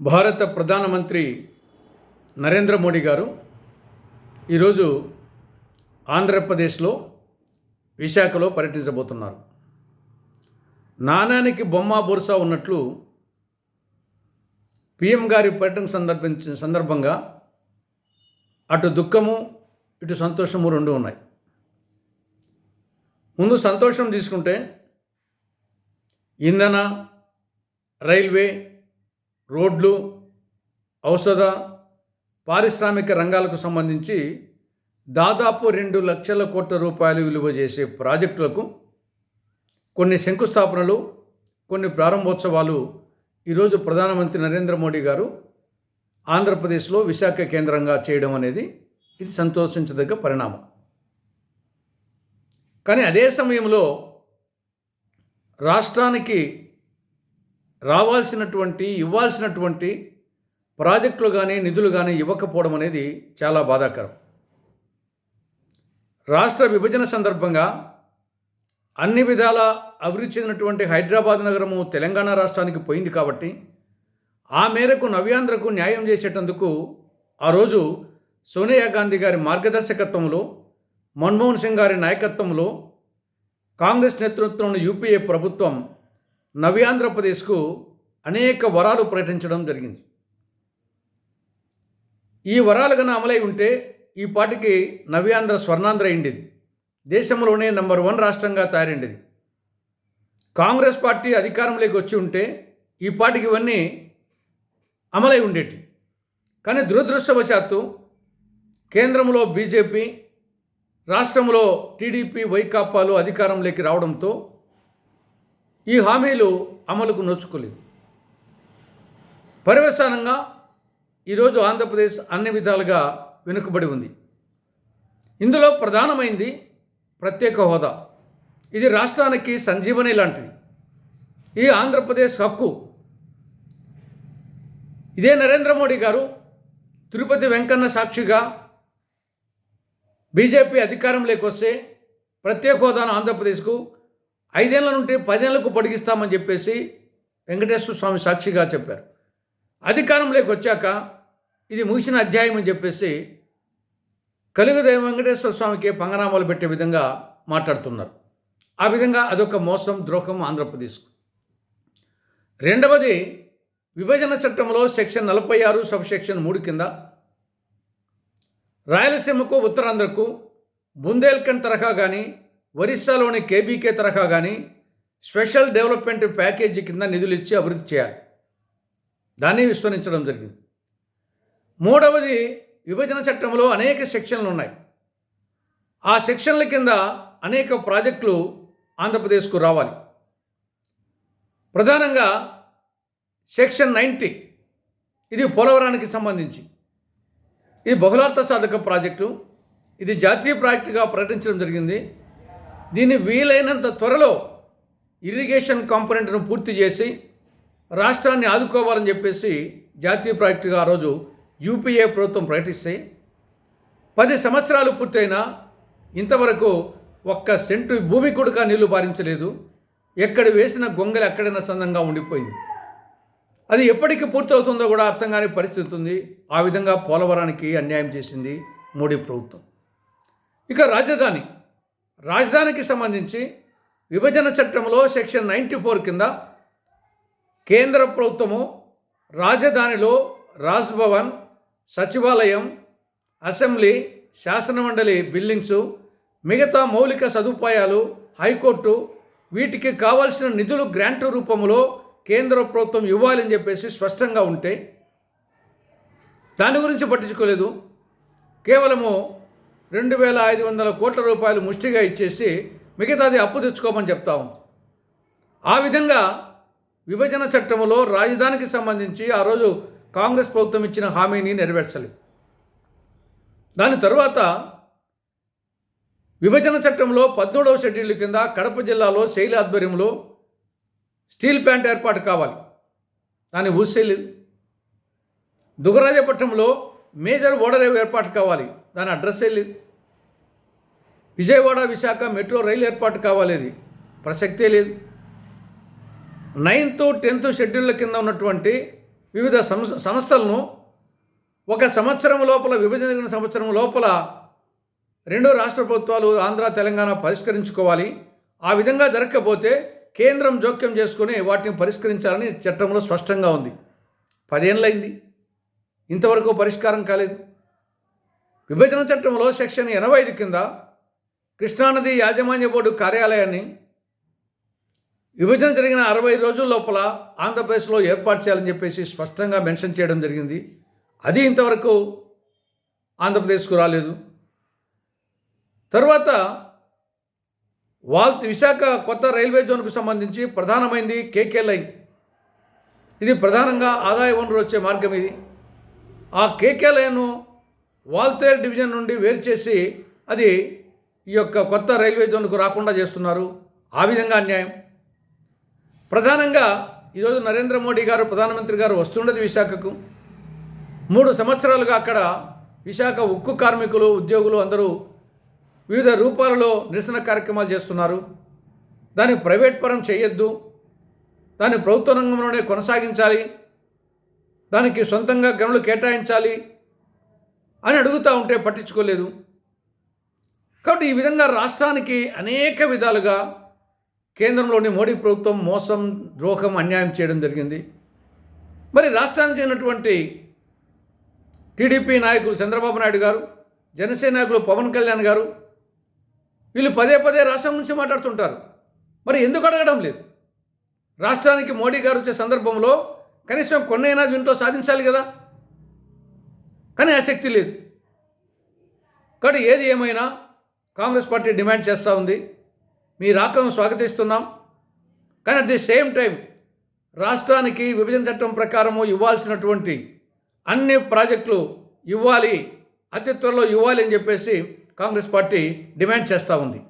భారత ప్రధానమంత్రి నరేంద్ర మోడీ గారు ఈరోజు ఆంధ్రప్రదేశ్లో విశాఖలో పర్యటించబోతున్నారు. నాణానికి బొమ్మ బొరుసా ఉన్నట్లు పిఎం గారి పర్యటన సందర్భించిన సందర్భంగా అటు దుఃఖము ఇటు సంతోషము రెండు ఉన్నాయి. ముందు సంతోషం తీసుకుంటే ఇంధన రైల్వే రోడ్లు ఔషధ పారిశ్రామిక రంగాలకు సంబంధించి దాదాపు రెండు లక్షల కోట్ల రూపాయలు విలువ చేసే ప్రాజెక్టులకు కొన్ని శంకుస్థాపనలు కొన్ని ప్రారంభోత్సవాలు ఈరోజు ప్రధానమంత్రి నరేంద్ర మోడీ గారు ఆంధ్రప్రదేశ్లో విశాఖ కేంద్రంగా చేయడం అనేది ఇది సంతోషించదగ్గ పరిణామం. కానీ అదే సమయంలో రాష్ట్రానికి రావాల్సినటువంటి ఇవ్వాల్సినటువంటి ప్రాజెక్టులు కానీ నిధులు కానీ ఇవ్వకపోవడం అనేది చాలా బాధాకరం. రాష్ట్ర విభజన సందర్భంగా అన్ని విధాల అభివృద్ధి చెందినటువంటి హైదరాబాద్ నగరము తెలంగాణ రాష్ట్రానికి పోయింది కాబట్టి ఆ మేరకు నవ్యాంధ్రకు న్యాయం చేసేటందుకు ఆ రోజు సోనియా గాంధీ గారి మార్గదర్శకత్వంలో మన్మోహన్ సింగ్ గారి నాయకత్వంలో కాంగ్రెస్ నేతృత్వంలో యూపీఏ ప్రభుత్వం నవ్యాంధ్రప్రదేశ్కు అనేక వరాలు ప్రకటించడం జరిగింది. ఈ వరాలు కన్నా అమలై ఉంటే ఈ పాటికి నవ్యాంధ్ర స్వర్ణాంధ్ర అయిండేది. దేశంలోనే నంబర్ వన్ రాష్ట్రంగా తయారైండేది. కాంగ్రెస్ పార్టీ అధికారంలోకి వచ్చి ఉంటే ఈ పాటికి ఇవన్నీ అమలై ఉండేటి. కానీ దురదృష్టవశాత్తు కేంద్రంలో బీజేపీ రాష్ట్రంలో టీడీపీ వైకాపాలు అధికారంలోకి రావడంతో ఈ హామీలు అమలుకు నోచుకోలేదు పర్యవసానంగా ఈరోజు ఆంధ్రప్రదేశ్ అన్ని విధాలుగా వెనుకబడి ఉంది. ఇందులో ప్రధానమైంది ప్రత్యేక హోదా. ఇది రాష్ట్రానికి సంజీవని లాంటిది. ఈ ఆంధ్రప్రదేశ్ హక్కు. ఇదే నరేంద్ర మోడీ గారు తిరుపతి వెంకన్న సాక్షిగా బీజేపీ అధికారంలోకి వస్తే ప్రత్యేక హోదాను ఆంధ్రప్రదేశ్కు ఐదేళ్ళ నుండి పదేళ్ళకు పొడిగిస్తామని చెప్పేసి వెంకటేశ్వర స్వామి సాక్షిగా చెప్పారు. అధికారంలోకి వచ్చాక ఇది ముగిసిన అధ్యాయం అని చెప్పేసి కలుగుదేవ వెంకటేశ్వర స్వామికి పంగనామాలు పెట్టే విధంగా మాట్లాడుతున్నారు. ఆ విధంగా అదొక మోసం ద్రోహం ఆంధ్రప్రదేశ్కు రెండవది విభజన చట్టంలో సెక్షన్ నలభై ఆరు సబ్ సెక్షన్ మూడు కింద రాయలసీమకు ఉత్తరాంధ్రకు బుందేల్ఖండ్ తరహా కానీ ఒరిస్సాలోని కేబీకే తరహా కానీ స్పెషల్ డెవలప్మెంట్ ప్యాకేజీ కింద నిధులు ఇచ్చి అభివృద్ధి చేయాలి. దాన్ని విస్మరించడం జరిగింది. మూడవది విభజన చట్టంలో అనేక సెక్షన్లు ఉన్నాయి. ఆ సెక్షన్ల కింద అనేక ప్రాజెక్టులు ఆంధ్రప్రదేశ్కు రావాలి. ప్రధానంగా సెక్షన్ నైంటీ ఇది పోలవరానికి సంబంధించి. ఇది బహుళార్థ సాధక ప్రాజెక్టు. ఇది జాతీయ ప్రాజెక్టుగా ప్రకటించడం జరిగింది. దీన్ని వీలైనంత త్వరలో ఇరిగేషన్ కాంపోనెంట్ను పూర్తి చేసి రాష్ట్రాన్ని ఆదుకోవాలని చెప్పేసి జాతీయ ప్రాజెక్టుగా ఆ రోజు యూపీఏ ప్రభుత్వం ప్రకటిస్తే పది సంవత్సరాలు పూర్తయినా ఇంతవరకు ఒక్క సెంటు భూమి కూడా నీళ్ళు పారించలేదు. ఎక్కడ వేసిన గొంగలి అక్కడైనా సందంగా ఉండిపోయింది. అది ఎప్పటికి పూర్తవుతుందో కూడా అర్థం కాని పరిస్థితి ఉంది ఆ విధంగా పోలవరానికి అన్యాయం చేసింది మోడీ ప్రభుత్వం. ఇక రాజధాని. రాజధానికి సంబంధించి విభజన చట్టంలో సెక్షన్ నైంటీ ఫోర్ కింద కేంద్ర ప్రభుత్వము రాజధానిలో రాజ్భవన్ సచివాలయం అసెంబ్లీ శాసనమండలి బిల్డింగ్సు మిగతా మౌలిక సదుపాయాలు హైకోర్టు వీటికి కావాల్సిన నిధులు గ్రాంట్ రూపంలో కేంద్ర ప్రభుత్వం ఇవ్వాలని చెప్పేసి స్పష్టంగా ఉంటే దాని గురించి పట్టించుకోలేదు. కేవలము రెండు వేల ఐదు వందల కోట్ల రూపాయలు ముష్టిగా ఇచ్చేసి మిగతాది అప్పు తెచ్చుకోమని చెప్తా ఉంది. ఆ విధంగా విభజన చట్టంలో రాజధానికి సంబంధించి ఆ రోజు కాంగ్రెస్ ప్రభుత్వం ఇచ్చిన హామీని నెరవేర్చలేదు. దాని తరువాత విభజన చట్టంలో పద్మూడవ షెడ్యూల్ కింద కడప జిల్లాలో శైలి ఆధ్వర్యంలో స్టీల్ ప్లాంట్ ఏర్పాటు కావాలి. దాన్ని ఊసేయలేదు దుగరాజపట్నంలో మేజర్ ఓడర్ ఏర్పాటు కావాలి. దాని అడ్రస్ లేదు. విజయవాడ విశాఖ మెట్రో రైలు ఏర్పాటు కావాలేది. ప్రసక్తే లేదు. నైన్త్ టెన్త్ షెడ్యూళ్ళ కింద ఉన్నటువంటి వివిధ సంస్ సంస్థలను ఒక సంవత్సరం లోపల విభజన సంవత్సరం లోపల రెండు రాష్ట్ర ప్రభుత్వాలు ఆంధ్ర తెలంగాణ పరిష్కరించుకోవాలి. ఆ విధంగా జరగకపోతే కేంద్రం జోక్యం చేసుకుని వాటిని పరిష్కరించాలని చట్టంలో స్పష్టంగా ఉంది. పదేళ్ళైంది ఇంతవరకు పరిష్కారం కాలేదు. విభజన చట్టంలో సెక్షన్ ఎనభై ఐదు కింద కృష్ణానది యాజమాన్య బోర్డు కార్యాలయాన్ని విభజన జరిగిన అరవై రోజుల లోపల ఆంధ్రప్రదేశ్లో ఏర్పాటు చేయాలని చెప్పేసి స్పష్టంగా మెన్షన్ చేయడం జరిగింది. అది ఇంతవరకు ఆంధ్రప్రదేశ్కు రాలేదు. తర్వాత వాల్ విశాఖ కొత్త రైల్వే జోన్కు సంబంధించి ప్రధానమైంది కేకే లైన్. ఇది ప్రధానంగా ఆదాయ వనరు వచ్చే మార్గం ఇది. ఆ కేకే లైన్ను వాల్తేర్ డివిజన్ నుండి వేరు చేసి అది ఈ యొక్క కొత్త రైల్వే జోన్కు రాకుండా చేస్తున్నారు. ఆ విధంగా అన్యాయం. ప్రధానంగా ఈరోజు నరేంద్ర మోడీ గారు ప్రధానమంత్రి గారు వస్తున్నది విశాఖకు. మూడు సంవత్సరాలుగా అక్కడ విశాఖ ఉక్కు కార్మికులు ఉద్యోగులు అందరూ వివిధ రూపాలలో నిరసన కార్యక్రమాలు చేస్తున్నారు. దాన్ని ప్రైవేట్ పరం చేయొద్దు. దాన్ని ప్రభుత్వ రంగంలోనే కొనసాగించాలి. దానికి సొంతంగా గనులు కేటాయించాలి అని అడుగుతూ ఉంటే పట్టించుకోలేదు. కాబట్టి ఈ విధంగా రాష్ట్రానికి అనేక విధాలుగా కేంద్రంలోని మోడీ ప్రభుత్వం మోసం ద్రోహం అన్యాయం చేయడం జరిగింది. మరి రాష్ట్రానికి చెందినటువంటి టీడీపీ నాయకులు చంద్రబాబు నాయుడు గారు జనసేన నాయకులు పవన్ కళ్యాణ్ గారు వీళ్ళు పదే పదే రాష్ట్రం గురించి మాట్లాడుతుంటారు. మరి ఎందుకు అడగడం లేదు? రాష్ట్రానికి మోడీ గారు వచ్చే సందర్భంలో కనీసం కొన్నైనా దీంట్లో సాధించాలి కదా. కానీ ఆసక్తి లేదు. కాబట్టి ఏది ఏమైనా కాంగ్రెస్ పార్టీ డిమాండ్ చేస్తూ ఉంది. మీ రాకను స్వాగతిస్తున్నాం. కానీ అట్ ది సేమ్ టైం రాష్ట్రానికి విభజన చట్టం ప్రకారము ఇవ్వాల్సినటువంటి అన్ని ప్రాజెక్టులు ఇవ్వాలి అతి త్వరలో ఇవ్వాలి అని చెప్పేసి కాంగ్రెస్ పార్టీ డిమాండ్ చేస్తూ ఉంది.